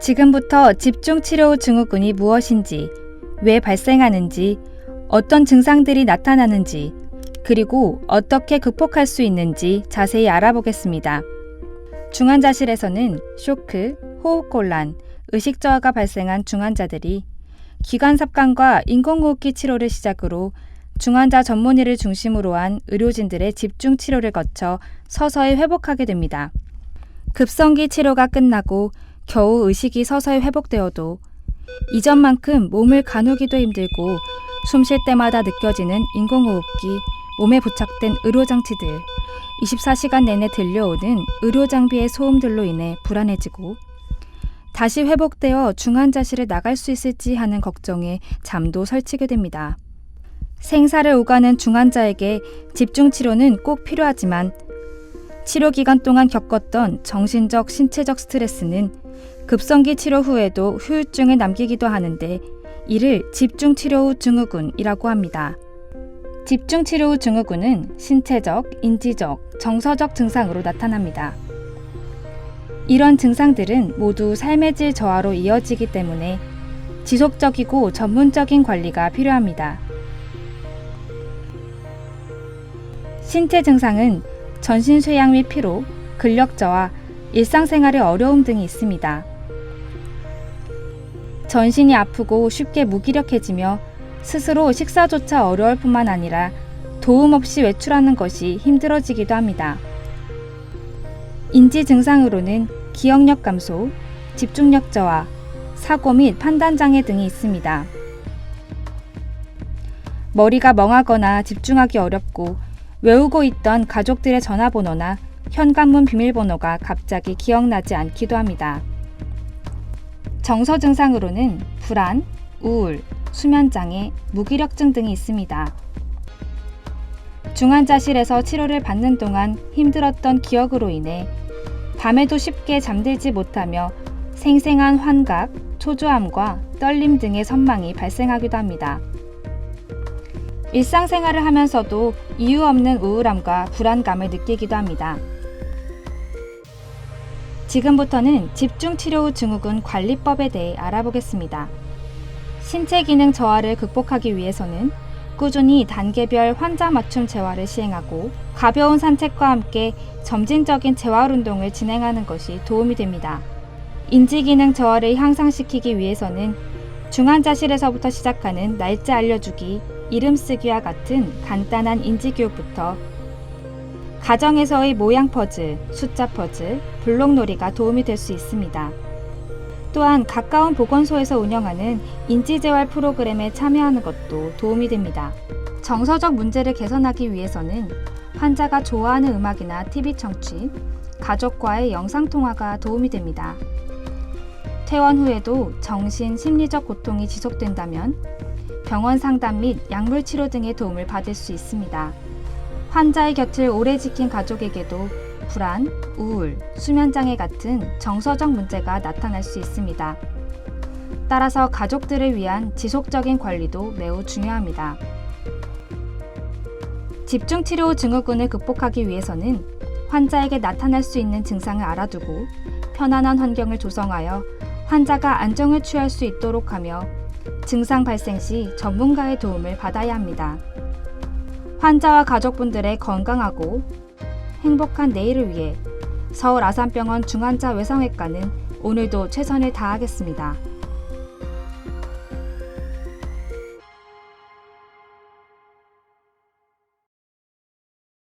지금부터 집중치료 증후군이 무엇인지, 왜 발생하는지, 어떤 증상들이 나타나는지, 그리고 어떻게 극복할 수 있는지 자세히 알아보겠습니다. 중환자실에서는 쇼크, 호흡곤란, 의식저하가 발생한 중환자들이 기관삽관과 인공호흡기 치료를 시작으로 중환자 전문의를 중심으로 한 의료진들의 집중 치료를 거쳐 서서히 회복하게 됩니다. 급성기 치료가 끝나고 겨우 의식이 서서히 회복되어도 이전만큼 몸을 가누기도 힘들고 숨 쉴 때마다 느껴지는 인공호흡기, 몸에 부착된 의료장치들, 24시간 내내 들려오는 의료장비의 소음들로 인해 불안해지고 다시 회복되어 중환자실에 나갈 수 있을지 하는 걱정에 잠도 설치게 됩니다. 생사를 오가는 중환자에게 집중치료는 꼭 필요하지만 치료 기간 동안 겪었던 정신적, 신체적 스트레스는 급성기 치료 후에도 후유증을 남기기도 하는데 이를 집중 치료 후 증후군이라고 합니다. 집중 치료 후 증후군은 신체적, 인지적, 정서적 증상으로 나타납니다. 이런 증상들은 모두 삶의 질 저하로 이어지기 때문에 지속적이고 전문적인 관리가 필요합니다. 신체 증상은 전신 쇠약 및 피로, 근력 저하, 일상생활의 어려움 등이 있습니다. 전신이 아프고 쉽게 무기력해지며 스스로 식사조차 어려울 뿐만 아니라 도움 없이 외출하는 것이 힘들어지기도 합니다. 인지 증상으로는 기억력 감소, 집중력 저하, 사고 및 판단 장애 등이 있습니다. 머리가 멍하거나 집중하기 어렵고 외우고 있던 가족들의 전화번호나 현관문 비밀번호가 갑자기 기억나지 않기도 합니다. 정서 증상으로는 불안, 우울, 수면장애, 무기력증 등이 있습니다. 중환자실에서 치료를 받는 동안 힘들었던 기억으로 인해 밤에도 쉽게 잠들지 못하며 생생한 환각, 초조함과 떨림 등의 선망이 발생하기도 합니다. 일상생활을 하면서도 이유 없는 우울함과 불안감을 느끼기도 합니다. 지금부터는 집중치료 후 증후군 관리법에 대해 알아보겠습니다. 신체 기능 저하를 극복하기 위해서는 꾸준히 단계별 환자 맞춤 재활을 시행하고 가벼운 산책과 함께 점진적인 재활 운동을 진행하는 것이 도움이 됩니다. 인지 기능 저하를 향상시키기 위해서는 중환자실에서부터 시작하는 날짜 알려주기, 이름 쓰기와 같은 간단한 인지 교육부터 가정에서의 모양 퍼즐, 숫자 퍼즐, 블록놀이가 도움이 될 수 있습니다. 또한 가까운 보건소에서 운영하는 인지재활 프로그램에 참여하는 것도 도움이 됩니다. 정서적 문제를 개선하기 위해서는 환자가 좋아하는 음악이나 TV 청취, 가족과의 영상통화가 도움이 됩니다. 퇴원 후에도 정신, 심리적 고통이 지속된다면 병원 상담 및 약물 치료 등의 도움을 받을 수 있습니다. 환자의 곁을 오래 지킨 가족에게도 불안, 우울, 수면장애 같은 정서적 문제가 나타날 수 있습니다. 따라서 가족들을 위한 지속적인 관리도 매우 중요합니다. 집중치료 증후군을 극복하기 위해서는 환자에게 나타날 수 있는 증상을 알아두고 편안한 환경을 조성하여 환자가 안정을 취할 수 있도록 하며 증상 발생 시 전문가의 도움을 받아야 합니다. 환자와 가족분들의 건강하고 행복한 내일을 위해 서울 아산병원 중환자 외상외과는 오늘도 최선을 다하겠습니다.